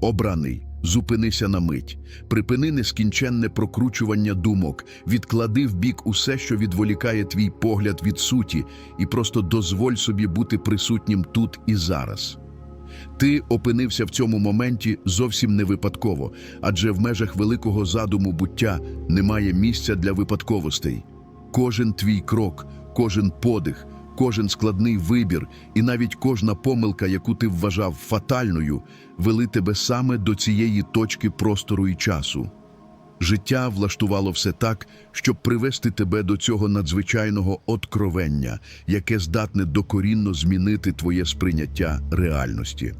Обраний, зупинися на мить, припини нескінченне прокручування думок, відклади в бік усе, що відволікає твій погляд від суті, і просто дозволь собі бути присутнім тут і зараз. Ти опинився в цьому моменті зовсім не випадково, адже в межах великого задуму буття немає місця для випадковостей. Кожен твій крок, кожен подих, кожен складний вибір і навіть кожна помилка, яку ти вважав фатальною, вели тебе саме до цієї точки простору і часу. Життя влаштувало все так, щоб привести тебе до цього надзвичайного откровення, яке здатне докорінно змінити твоє сприйняття реальності.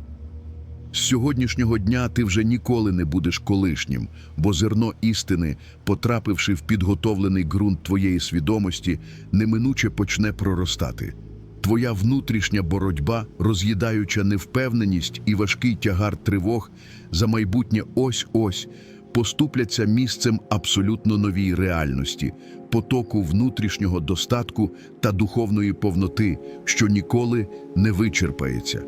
З сьогоднішнього дня ти вже ніколи не будеш колишнім, бо зерно істини, потрапивши в підготовлений ґрунт твоєї свідомості, неминуче почне проростати. Твоя внутрішня боротьба, роз'їдаюча невпевненість і важкий тягар тривог за майбутнє ось-ось, поступляться місцем абсолютно новій реальності, потоку внутрішнього достатку та духовної повноти, що ніколи не вичерпається.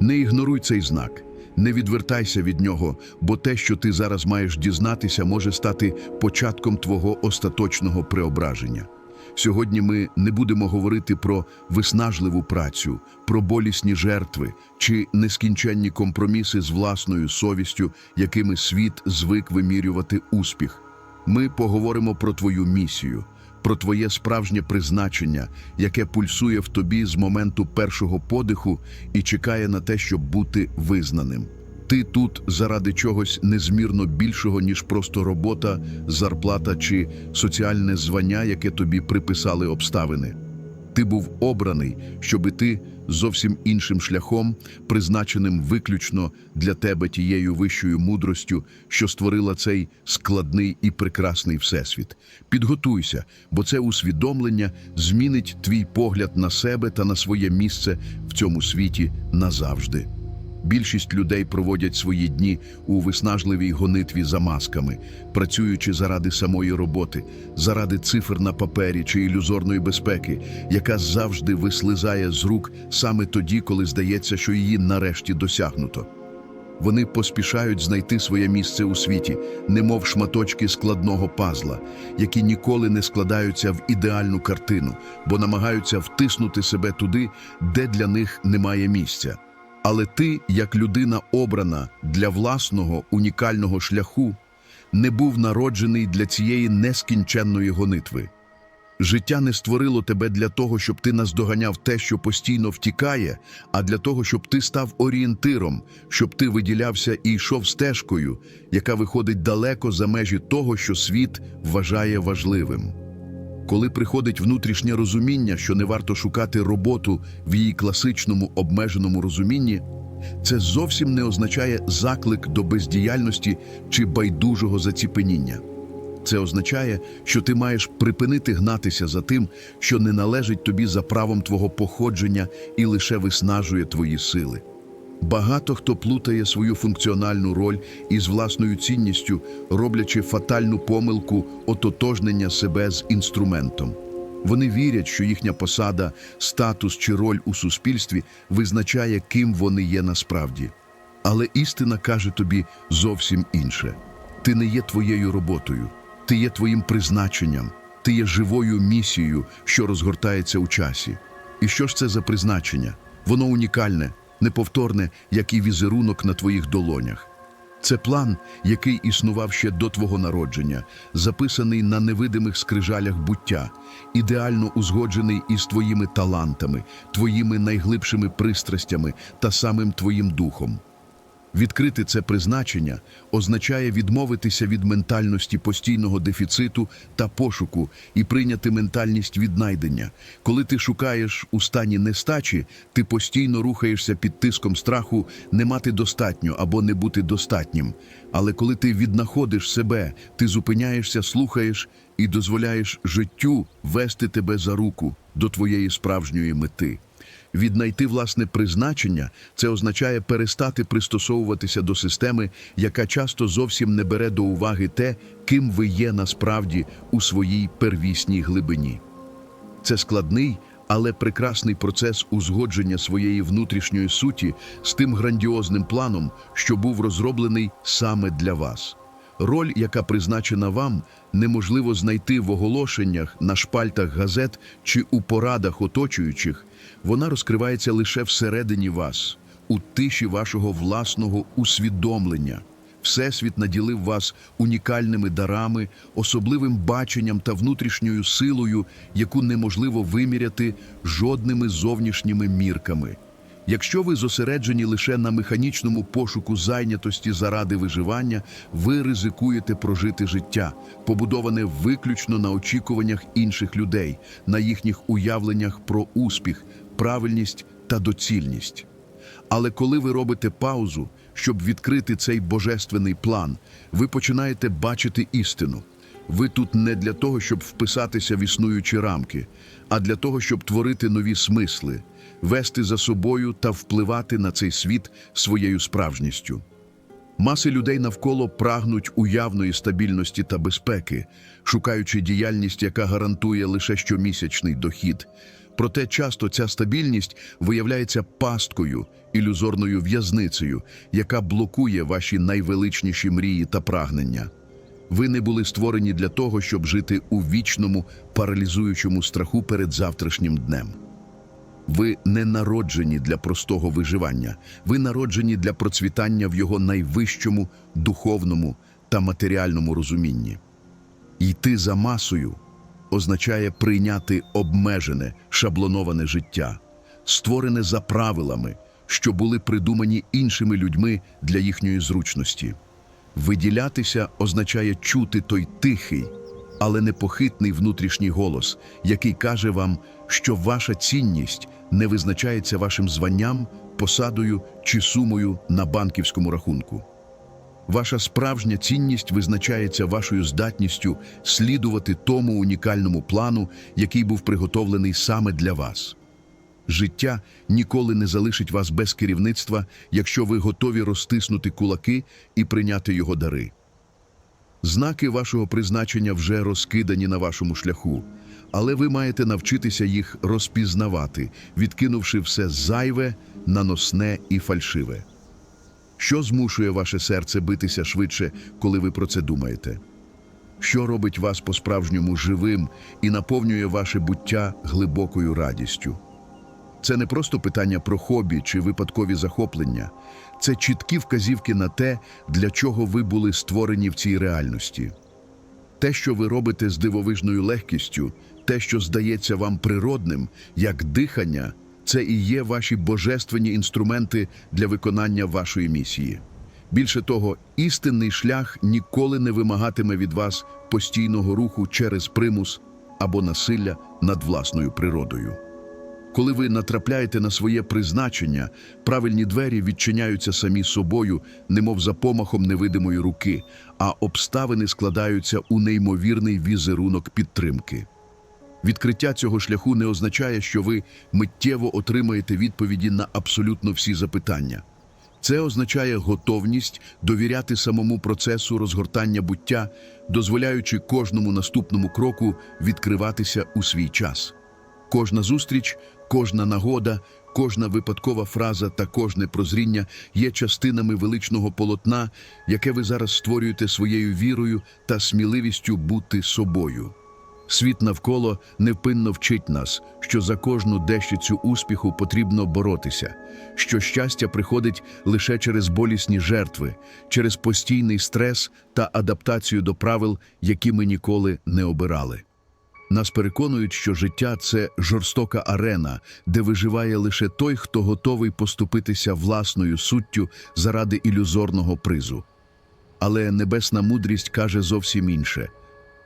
Не ігноруй цей знак, не відвертайся від нього, бо те, що ти зараз маєш дізнатися, може стати початком твого остаточного преображення. Сьогодні ми не будемо говорити про виснажливу працю, про болісні жертви чи нескінченні компроміси з власною совістю, якими світ звик вимірювати успіх. Ми поговоримо про твою місію, про твоє справжнє призначення, яке пульсує в тобі з моменту першого подиху і чекає на те, щоб бути визнаним. Ти тут заради чогось незмірно більшого, ніж просто робота, зарплата чи соціальне звання, яке тобі приписали обставини. Ти був обраний, щоб ти зовсім іншим шляхом, призначеним виключно для тебе тією вищою мудростю, що створила цей складний і прекрасний всесвіт. Підготуйся, бо це усвідомлення змінить твій погляд на себе та на своє місце в цьому світі назавжди. Більшість людей проводять свої дні у виснажливій гонитві за масками, працюючи заради самої роботи, заради цифр на папері чи ілюзорної безпеки, яка завжди вислизає з рук саме тоді, коли здається, що її нарешті досягнуто. Вони поспішають знайти своє місце у світі, немов шматочки складного пазла, які ніколи не складаються в ідеальну картину, бо намагаються втиснути себе туди, де для них немає місця. Але ти, як людина обрана для власного унікального шляху, не був народжений для цієї нескінченної гонитви. Життя не створило тебе для того, щоб ти наздоганяв те, що постійно втікає, а для того, щоб ти став орієнтиром, щоб ти виділявся і йшов стежкою, яка виходить далеко за межі того, що світ вважає важливим. Коли приходить внутрішнє розуміння, що не варто шукати роботу в її класичному обмеженому розумінні, це зовсім не означає заклик до бездіяльності чи байдужого заціпеніння. Це означає, що ти маєш припинити гнатися за тим, що не належить тобі за правом твого походження і лише виснажує твої сили. Багато хто плутає свою функціональну роль із власною цінністю, роблячи фатальну помилку ототожнення себе з інструментом. Вони вірять, що їхня посада, статус чи роль у суспільстві визначає, ким вони є насправді. Але істина каже тобі зовсім інше: ти не є твоєю роботою, ти є твоїм призначенням, ти є живою місією, що розгортається у часі. І що ж це за призначення? Воно унікальне, неповторне, як і візерунок на твоїх долонях. Це план, який існував ще до твого народження, записаний на невидимих скрижалях буття, ідеально узгоджений із твоїми талантами, твоїми найглибшими пристрастями та самим твоїм духом. Відкрити це призначення означає відмовитися від ментальності постійного дефіциту та пошуку і прийняти ментальність віднайдення. Коли ти шукаєш у стані нестачі, ти постійно рухаєшся під тиском страху не мати достатньо або не бути достатнім. Але коли ти віднаходиш себе, ти зупиняєшся, слухаєш і дозволяєш життю вести тебе за руку до твоєї справжньої мети. Віднайти власне призначення це означає перестати пристосовуватися до системи, яка часто зовсім не бере до уваги те, ким ви є насправді у своїй первісній глибині. Це складний, але прекрасний процес узгодження своєї внутрішньої суті з тим грандіозним планом, що був розроблений саме для вас. Роль, яка призначена вам, неможливо знайти в оголошеннях, на шпальтах газет чи у порадах оточуючих. Вона розкривається лише всередині вас, у тиші вашого власного усвідомлення. Всесвіт наділив вас унікальними дарами, особливим баченням та внутрішньою силою, яку неможливо виміряти жодними зовнішніми мірками. Якщо ви зосереджені лише на механічному пошуку зайнятості заради виживання, ви ризикуєте прожити життя, побудоване виключно на очікуваннях інших людей, на їхніх уявленнях про успіх, правильність та доцільність. Але коли ви робите паузу, щоб відкрити цей божественний план, ви починаєте бачити істину. Ви тут не для того, щоб вписатися в існуючі рамки, а для того, щоб творити нові смисли, вести за собою та впливати на цей світ своєю справжністю. Маси людей навколо прагнуть уявної стабільності та безпеки, шукаючи діяльність, яка гарантує лише щомісячний дохід. Проте часто ця стабільність виявляється пасткою, ілюзорною в'язницею, яка блокує ваші найвеличніші мрії та прагнення. Ви не були створені для того, щоб жити у вічному, паралізуючому страху перед завтрашнім днем. Ви не народжені для простого виживання, ви народжені для процвітання в його найвищому духовному та матеріальному розумінні. Йти за масою означає прийняти обмежене, шаблоноване життя, створене за правилами, що були придумані іншими людьми для їхньої зручності. Виділятися означає чути той тихий, але непохитний внутрішній голос, який каже вам, що ваша цінність не визначається вашим званням, посадою чи сумою на банківському рахунку. Ваша справжня цінність визначається вашою здатністю слідувати тому унікальному плану, який був приготовлений саме для вас. Життя ніколи не залишить вас без керівництва, якщо ви готові розтиснути кулаки і прийняти його дари. Знаки вашого призначення вже розкидані на вашому шляху, але ви маєте навчитися їх розпізнавати, відкинувши все зайве, наносне і фальшиве. Що змушує ваше серце битися швидше, коли ви про це думаєте? Що робить вас по-справжньому живим і наповнює ваше буття глибокою радістю? Це не просто питання про хобі чи випадкові захоплення, це чіткі вказівки на те, для чого ви були створені в цій реальності. Те, що ви робите з дивовижною легкістю, те, що здається вам природним, як дихання, це і є ваші божественні інструменти для виконання вашої місії. Більше того, істинний шлях ніколи не вимагатиме від вас постійного руху через примус або насилля над власною природою. Коли ви натрапляєте на своє призначення, правильні двері відчиняються самі собою, немов за помахом невидимої руки, а обставини складаються у неймовірний візерунок підтримки. Відкриття цього шляху не означає, що ви миттєво отримаєте відповіді на абсолютно всі запитання. Це означає готовність довіряти самому процесу розгортання буття, дозволяючи кожному наступному кроку відкриватися у свій час. Кожна зустріч, кожна нагода, кожна випадкова фраза та кожне прозріння є частинами величного полотна, яке ви зараз створюєте своєю вірою та сміливістю бути собою. Світ навколо невпинно вчить нас, що за кожну дещицю успіху потрібно боротися, що щастя приходить лише через болісні жертви, через постійний стрес та адаптацію до правил, які ми ніколи не обирали. Нас переконують, що життя це жорстока арена, де виживає лише той, хто готовий поступитися власною суттю заради ілюзорного призу. Але небесна мудрість каже зовсім інше.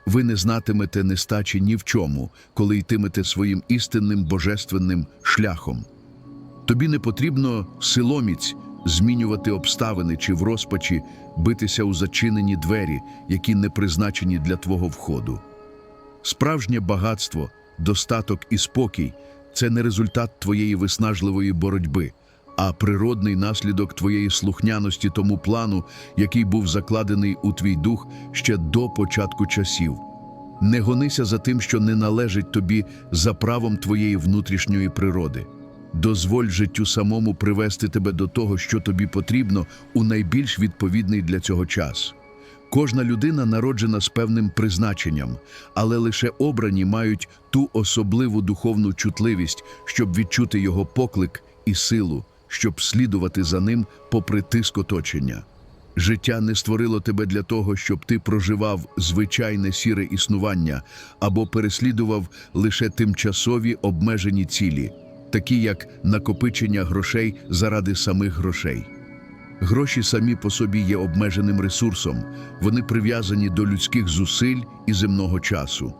Ви не знатимете нестачі ні в чому, коли йтимете своїм істинним божественним шляхом. Тобі не потрібно силоміць змінювати обставини чи в розпачі битися у зачинені двері, які не призначені для твого входу. Справжнє багатство, достаток і спокій це не результат твоєї виснажливої боротьби, а природний наслідок твоєї слухняності тому плану, який був закладений у твій дух ще до початку часів. Не гонися за тим, що не належить тобі за правом твоєї внутрішньої природи. Дозволь життю самому привести тебе до того, що тобі потрібно у найбільш відповідний для цього час. Кожна людина народжена з певним призначенням, але лише обрані мають ту особливу духовну чутливість, щоб відчути його поклик і силу, щоб слідувати за ним попри тиск оточення. Життя не створило тебе для того, щоб ти проживав звичайне сіре існування або переслідував лише тимчасові обмежені цілі, такі як накопичення грошей заради самих грошей. Гроші самі по собі є обмеженим ресурсом, вони прив'язані до людських зусиль і земного часу.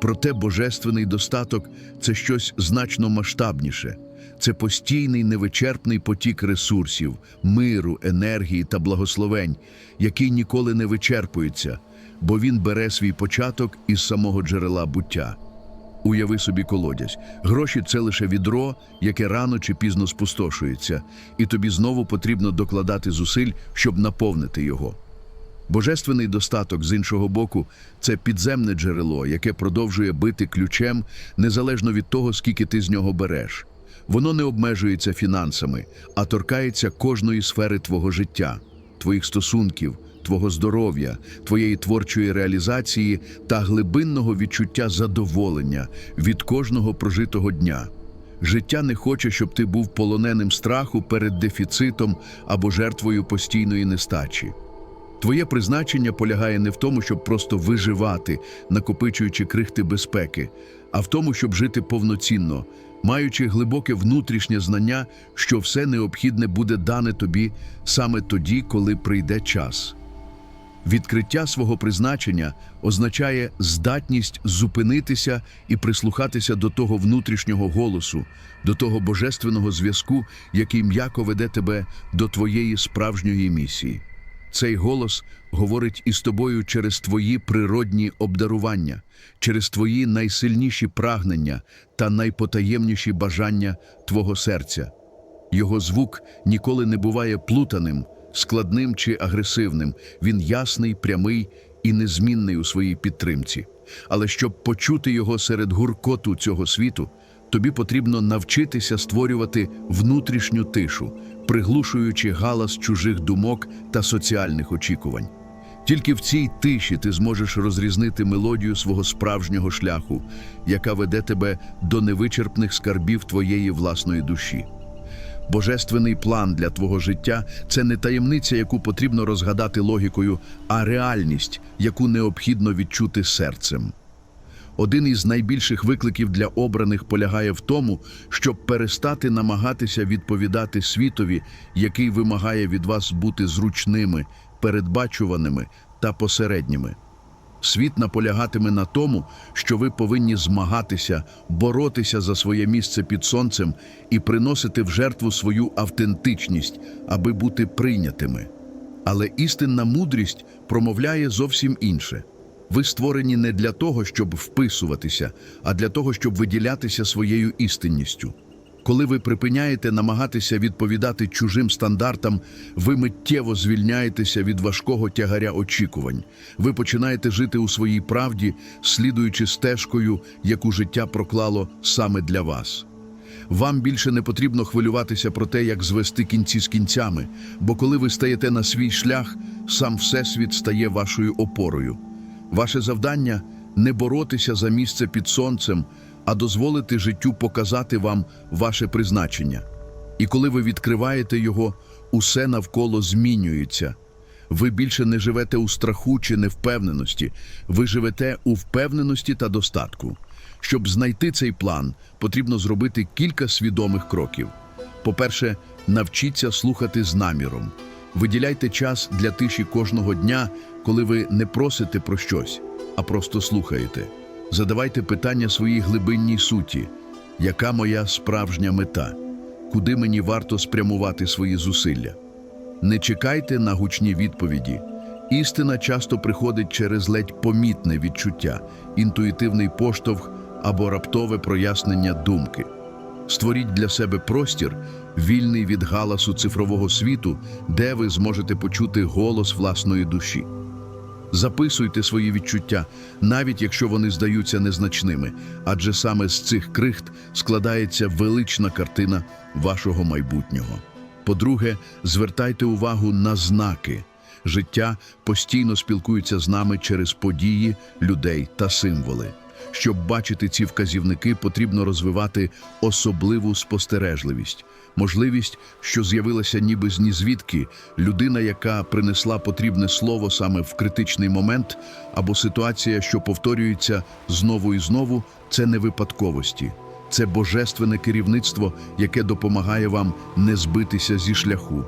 Проте божественний достаток це щось значно масштабніше. Це постійний невичерпний потік ресурсів, миру, енергії та благословень, який ніколи не вичерпується, бо він бере свій початок із самого джерела буття. Уяви собі колодязь. Гроші це лише відро, яке рано чи пізно спустошується, і тобі знову потрібно докладати зусиль, щоб наповнити його. Божественний достаток, з іншого боку, це підземне джерело, яке продовжує бити ключем незалежно від того, скільки ти з нього береш. Воно не обмежується фінансами, а торкається кожної сфери твого життя, твоїх стосунків, твого здоров'я, твоєї творчої реалізації та глибинного відчуття задоволення від кожного прожитого дня. Життя не хоче, щоб ти був полоненим страху перед дефіцитом або жертвою постійної нестачі. Твоє призначення полягає не в тому, щоб просто виживати, накопичуючи крихти безпеки, а в тому, щоб жити повноцінно, маючи глибоке внутрішнє знання, що все необхідне буде дане тобі саме тоді, коли прийде час. Відкриття свого призначення означає здатність зупинитися і прислухатися до того внутрішнього голосу, до того божественного зв'язку, який м'яко веде тебе до твоєї справжньої місії. Цей голос говорить із тобою через твої природні обдарування, через твої найсильніші прагнення та найпотаємніші бажання твого серця. Його звук ніколи не буває плутаним, складним чи агресивним. Він ясний, прямий і незмінний у своїй підтримці. Але щоб почути його серед гуркоту цього світу, тобі потрібно навчитися створювати внутрішню тишу, приглушуючи галас чужих думок та соціальних очікувань. Тільки в цій тиші ти зможеш розрізнити мелодію свого справжнього шляху, яка веде тебе до невичерпних скарбів твоєї власної душі. Божественний план для твого життя це не таємниця, яку потрібно розгадати логікою, а реальність, яку необхідно відчути серцем. Один із найбільших викликів для обраних полягає в тому, щоб перестати намагатися відповідати світові, який вимагає від вас бути зручними, передбачуваними та посередніми. Світ наполягатиме на тому, що ви повинні змагатися, боротися за своє місце під сонцем і приносити в жертву свою автентичність, аби бути прийнятими. Але істинна мудрість промовляє зовсім інше. Ви створені не для того, щоб вписуватися, а для того, щоб виділятися своєю істинністю. Коли ви припиняєте намагатися відповідати чужим стандартам, ви миттєво звільняєтеся від важкого тягаря очікувань. Ви починаєте жити у своїй правді, слідуючи стежкою, яку життя проклало саме для вас. Вам більше не потрібно хвилюватися про те, як звести кінці з кінцями, бо коли ви стаєте на свій шлях, сам Всесвіт стає вашою опорою. Ваше завдання не боротися за місце під сонцем, а дозволити життю показати вам ваше призначення. І коли ви відкриваєте його, усе навколо змінюється. Ви більше не живете у страху чи невпевненості, ви живете у впевненості та достатку. Щоб знайти цей план, потрібно зробити кілька свідомих кроків. По-перше, навчіться слухати з наміром. Виділяйте час для тиші кожного дня, коли ви не просите про щось, а просто слухаєте. Задавайте питання своїй глибинній суті. Яка моя справжня мета? Куди мені варто спрямувати свої зусилля? Не чекайте на гучні відповіді. Істина часто приходить через ледь помітне відчуття, інтуїтивний поштовх або раптове прояснення думки. Створіть для себе простір, вільний від галасу цифрового світу, де ви зможете почути голос власної душі. Записуйте свої відчуття, навіть якщо вони здаються незначними, адже саме з цих крихт складається велична картина вашого майбутнього. По-друге, звертайте увагу на знаки. Життя постійно спілкується з нами через події, людей та символи. Щоб бачити ці вказівники, потрібно розвивати особливу спостережливість, можливість, що з'явилася ніби з нізвідки, людина, яка принесла потрібне слово саме в критичний момент, або ситуація, що повторюється знову і знову, це не випадковості. Це божественне керівництво, яке допомагає вам не збитися зі шляху.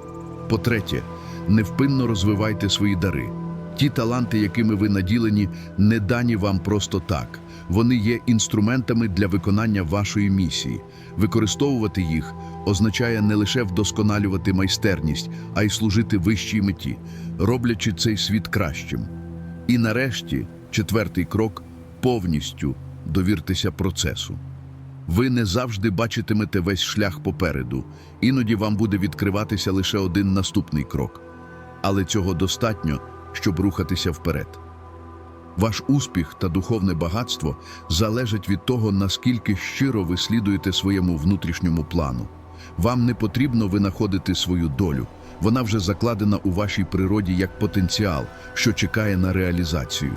По-третє, невпинно розвивайте свої дари. Ті таланти, якими ви наділені, не дані вам просто так. Вони є інструментами для виконання вашої місії. Використовувати їх означає не лише вдосконалювати майстерність, а й служити вищій меті, роблячи цей світ кращим. І нарешті, четвертий крок повністю довіртеся процесу. Ви не завжди бачитимете весь шлях попереду, іноді вам буде відкриватися лише один наступний крок. Але цього достатньо, щоб рухатися вперед. Ваш успіх та духовне багатство залежать від того, наскільки щиро ви слідуєте своєму внутрішньому плану. Вам не потрібно винаходити свою долю. Вона вже закладена у вашій природі як потенціал, що чекає на реалізацію.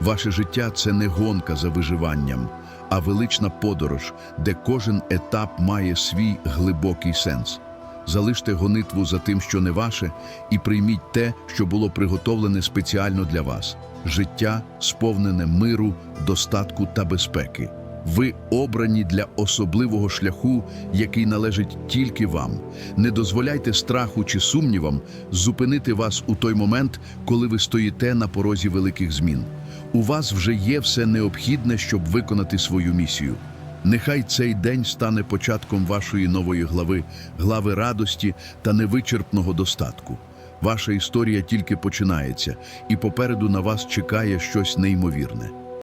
Ваше життя це не гонка за виживанням, а велична подорож, де кожен етап має свій глибокий сенс. Залиште гонитву за тим, що не ваше, і прийміть те, що було приготовлене спеціально для вас життя, сповнене миру, достатку та безпеки. Ви обрані для особливого шляху, який належить тільки вам. Не дозволяйте страху чи сумнівам зупинити вас у той момент, коли ви стоїте на порозі великих змін. У вас вже є все необхідне, щоб виконати свою місію. Нехай цей день стане початком вашої нової глави, глави радості та невичерпного достатку. Ваша історія тільки починається, і попереду на вас чекає щось неймовірне.